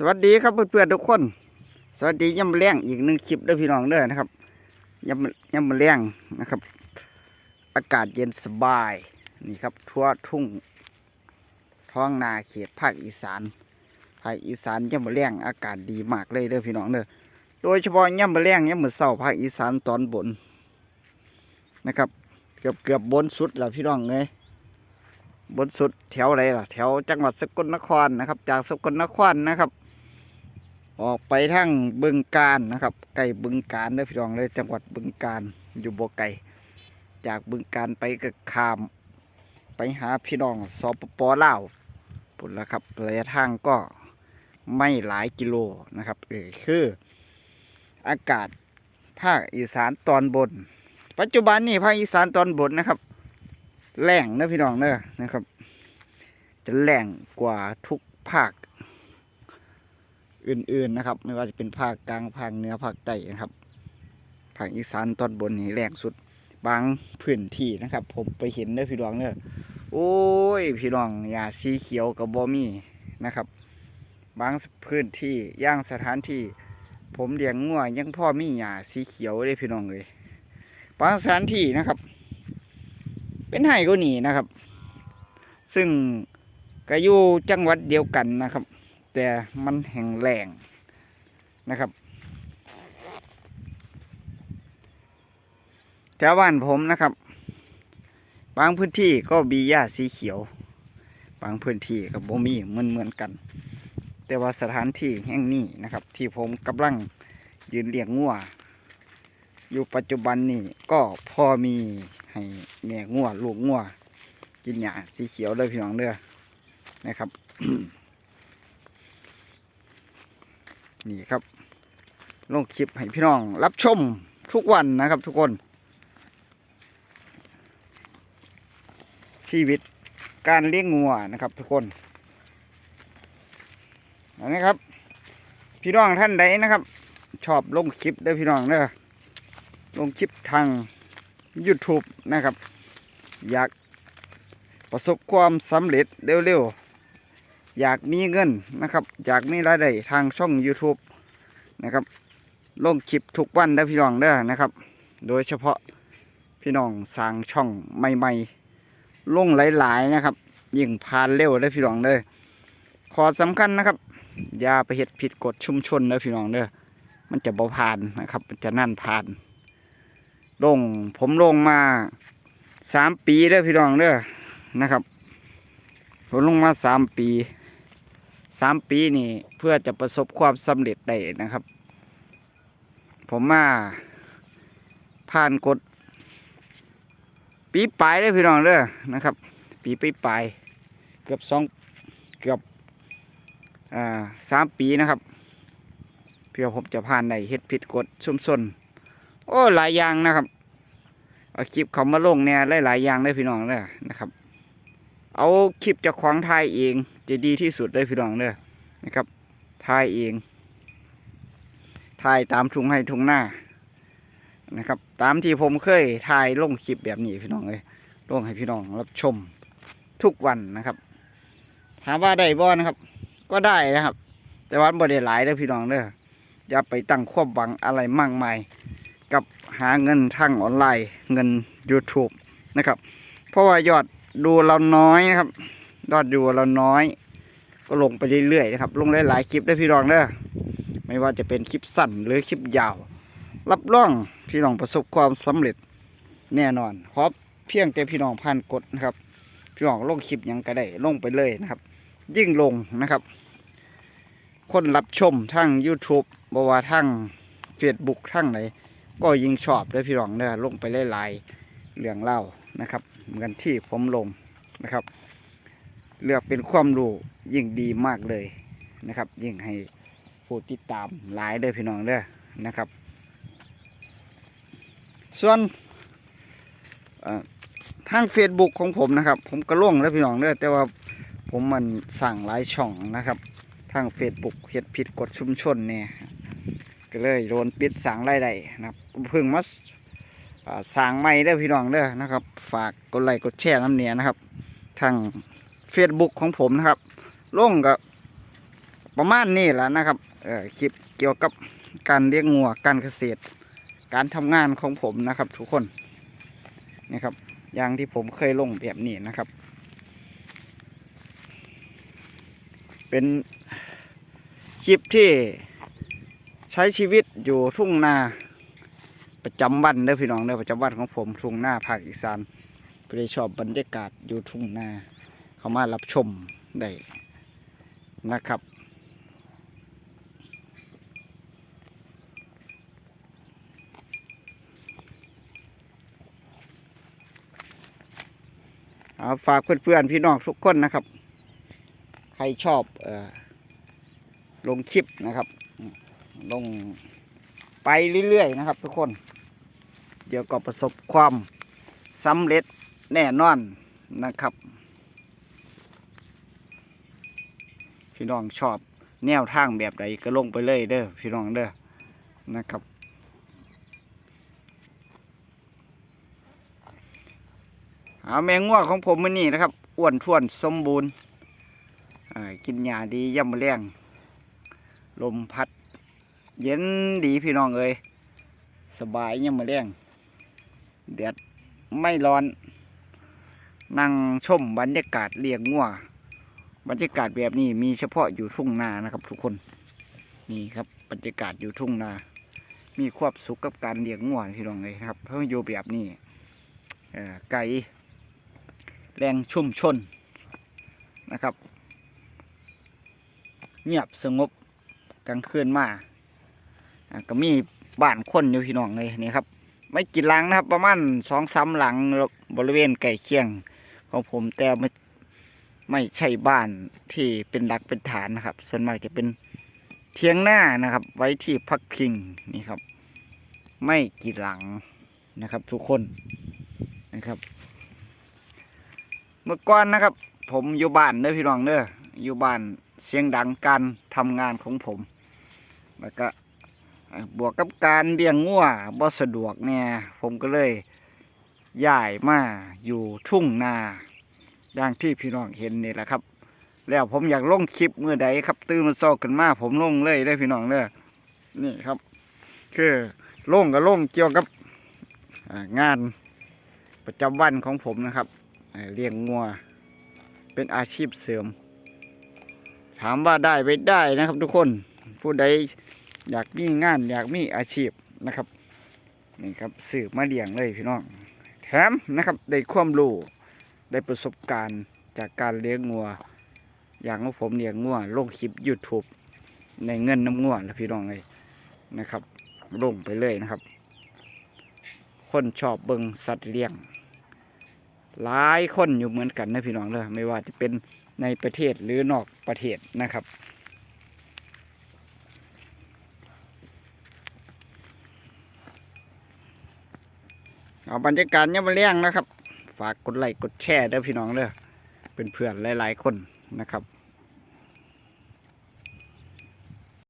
สวัสดีครับเพื่อนๆทุกคน สวัสดีย่ำแรงอีกหนึ่งคลิปด้อพี่น้องเด้อนะครับย่ำย่ำแรงนะครับ อากาศเย็นสบายนี่ครับ ทั่วทุ่งท้องนาเขตภาคอีสานภาคอีสานย่ำแรงอากาศดีมากเลยเด้อพี่น้องเด้อโดยเฉพาะย่ำแรงย่ำมือเศร้าภาคอีสานตอนบนนะครับ เกือบเกือบบนสุดแล้วพี่น้องเลยบนสุดแถวอะไหนล่ะ แถวจังหวัดสกลนครนะครับ จากสกลนครนะครับ ออกไปทางบึงการนะครับไก่บึงการเด้พี่น้องเลยจังหวัดบึงการอยู่บ่ไก่ จากบึงการไปก็ขาม ไปหาพี่น้องสปปลาวปุ่นละครับระยะทางก็ไม่หลายกิโลนะครับเออคือ อากาศภาคอีสานตอนบน ปัจจุบันนี่ภาคอีสานตอนบนนะครับแรงเนอะพี่น้องเนอะนะครับ จะแรงกว่าทุกภาค อื่นๆนะครับ ไม่ว่าจะเป็นภาคกลางภาคเหนือภาคใต้นะครับภาคอีสานตอนบนนี่แรงสุดบางพื้นที่นะครับ ผมไปเห็นเนอพี่น้องเนอะโอ้ยพี่น้องหญ้าสีเขียวกับบอมี่นะครับ บางพื้นที่ย่างสถานที่ ผมเลี้ยงงัวยังพ่อมีหญ้าสีเขียวเลยพี่น้องเลยบางสถานที่นะครับ เป็นไห้ก็หนีนะครับ ซึ่งก็อยู่จังหวัดเดียวกันนะครับ แต่มันแห่งแรงนะครับแถวบ้านผมนะครับ บางพื้นที่ก็มีหญ้าสีเขียว บางพื้นที่ก็บ่มีเหมือนเหมือนกัน แต่ว่าสถานที่แห่งนี้นะครับ ที่ผมกำลังยืนเลี้ยงงัวอยู่ปัจจุบันนี้ก็พอมีให้แม่งัวลูกงัวกินหญ้าสีเขียวเลยพี่น้องเด้อนะครับ นี่ครับ ลงคลิปให้พี่น้องรับชมทุกวันนะครับทุกคน ชีวิตการเลี้ยงงัวนะครับ ทุกคนอันนี้ครับ พี่น้องท่านใดนะครับ ชอบลงคลิปเด้อพี่น้องเด้อลงคลิปทาง YouTube นะครับ อยากประสบความสำเร็จเร็วๆ อยากมีเงินนะครับ อยากมีรายได้ทางช่อง YouTube นะครับลงคลิปทุกวันเด้พี่น้องเด้อนะครับ โดยเฉพาะพี่น้องสร้างช่องใหม่ๆลงหลายๆนะครับ ยิ่งผ่านเร็วเด้พี่น้องเด้อขอสำคัญนะครับ อย่าไปเฮ็ดผิดกฎชุมชนเด้อพี่น้องเด้อมันจะบ่ผ่านนะครับ มันจะนั่นผ่านลงผมลงมาสามปีเด้อพี่น้องเด้อนะครับผมลงมาสามปี สามปีนี่เพื่อจะประสบความสำเร็จได้นะครับ ผมมาผ่านกฎปีปลายเด้พี่น้องเด้อนะครับ ปีปีปลายเกือบสองเกือบอ่าสามปีนะครับเพื่อผมจะผ่านได้เฮ็ดผิดกฎชุ่มชนโอ้หลายอย่างนะครับเอาคลิปเขามาลงเนี่ยหลายๆอย่างเลยพี่น้องเลยนะครับ เอาคลิปจากของไทยเอง จะดีที่สุดเลยพี่น้องเลยนะครับถ่ายเองถ่ายตามทุ่งให้ทุ่งหน้านะครับ ตามที่ผมเคยถ่ายลงคลิปแบบนี้พี่น้องเลยลงให้พี่น้องรับชมทุกวันนะครับ ถามว่าได้บ่นะครับ ก็ได้นะครับ แต่ว่าบ่ได้หลายเด้อพี่น้องเด้ออย่าไปตั้งความหวังอะไรมากมาย กับหาเงินทางออนไลน์ เงิน YouTube นะครับ เพราะว่ายอดดูเราน้อยนะครับ ยอดดูเราน้อย ก็ลงไปเรื่อยๆนะครับ ลงหลายๆคลิปได้พี่รองเด้อไม่ว่าจะเป็นคลิปสั้นหรือคลิปยาว รับรองพี่น้องประสบความสำเร็จแน่นอนขอเพียงแต่พี่น้องผ่านกดนะครับ พี่น้องลงคลิปยังก็ได้ลงไปเลยนะครับ ยิ่งลงนะครับ คนรับชมทั้ง YouTube บว่าทั้ง Facebook ทั้งไหนก็ยิ่งชอบเลยพี่รองเด้อลงไปหลายๆเรื่องเล่านะครับ เหมือนที่ผมลงนะครับ เลือกเป็นความรู้ยิ่งดีมากเลยนะครับ ยิ่งให้ผู้ติดตามหลายเด้อพี่น้องเด้อนะครับ ส่วนทาง Facebook ของผมนะครับ ผมก็ล่งแล้วพี่น้องเด้อแต่ว่าผมมันสั่งหลายช่องนะครับ ทาง Facebook เฮ็ดผิดกฎชุมชนเนี่ยก็เลยโดนปิดสั่งได้นะครับเพิ่งมาอ่าสั่งใหม่เด้อพี่น้องเด้อนะครับ ฝากกดไลค์กดแชร์น้ำเนียนะครับทาง Facebook ของผมนะครับลงกับประมาณนี้แหละนะครับคลิปเกี่ยวกับการเลี้ยงงัวการเกษตร การทำงานของผมนะครับ ทุกคนนะครับอย่างที่ผมเคยลงแบบนี้นะครับ เป็นคลิปที่ใช้ชีวิตอยู่ทุ่งนาประจำวันเด้อพี่น้องเด้อประจำวันของผมทุ่งนาภาคอีสานก็เลยชอบบรรยากาศอยู่ทุ่งนา เข้ามารับชมได้นะครับเอาฝากเพื่อนๆพี่น้องทุกคนนะครับ ใครชอบออลงคลิปนะครับ ลงไปเรื่อยๆนะครับ ทุกคน เดี๋ยวก็ประสบความสำเร็จแน่นอนนะครับ พี่น้องชอบแนวทางแบบใดก็ลงไปเลยเด้อพี่น้องเด้อนะครับเอาแมงง่วของผมมื้อนี้นะครับอ้วนท้วนสมบูรณ์กินหญ้าดีย่ำแรงลมพัด เย็นดีพี่น้องเอ้ยสบายย่ำแรงแดดไม่ร้อน นั่งชมบรรยากาศเลี้ยงงัว บรรยากาศแบบนี้มีเฉพาะอยู่ทุ่งนานะครับ ทุกคนนี่ครับบรรยากาศอยู่ทุ่งนา มีความสุขกับการเลี้ยงงัวพี่น้องเลยครับเพราะอยู่แบบนี้ไก่แรงชุ่มชนนะครับ เงียบสงบกลางคืนมาก็มีบ้านคนอยู่พี่น้องเลยนี่ครับ ไม่กี่หลังนะครับ ประมาณสองสามหลังบริเวณใกล้เคียงของผมแต่ ไม่ใช่บ้านที่เป็นหลักเป็นฐานนะครับ ส่วนมากจะเป็นเทียงหน้านะครับ ไว้ที่พักพิงนี่ครับ ไม่กี่หลังนะครับ ทุกคนนะครับ เมื่อก่อนนะครับ ผมอยู่บ้านเด้อพี่น้องเด้ออยู่บ้านเสียงดังการทำงานของผม แล้วก็บวกกับการเลี้ยงงัวบ่สะดวกเนี่ย ผมก็เลยย้ายมาอยู่ทุ่งนา อย่างที่พี่น้องเห็นนี่แหละครับ แล้วผมอยากลงคลิปเมื่อใดครับ ตื่นมาซอกกันมาผมลงเลยได้พี่น้องเด้อนี่ครับ คือลงก็ลงเกี่ยวกับงานประจำวันของผมนะครับเอ่อเลี้ยงงัวเป็นอาชีพเสริม ถามว่าได้ไปได้นะครับ ทุกคนผู้ใดอยากมีงานอยากมีอาชีพนะครับนี่ครับสืบมาเลี้ยงเลยพี่น้องแถมนะครับได้ความรู้ ได้ประสบการณ์จากการเลี้ยงงัว อย่างของผมเลี้ยงงัวลงคลิป YouTube ในเงินน้ำงัวแล้วพี่น้องเลยนะครับลงไปเลยนะครับ คนชอบเบิงสัตว์เลี้ยง หลายคนอยู่เหมือนกันนะพี่น้องเลยไม่ว่าจะเป็นในประเทศหรือนอกประเทศนะครับเอาบรรยากาศเนี่ยมาเลี้ยงนะครับ ฝากกดไลค์กดแชร์เด้อพี่น้องเด้อเป็นเพื่อนหลาย ๆ คนนะครับ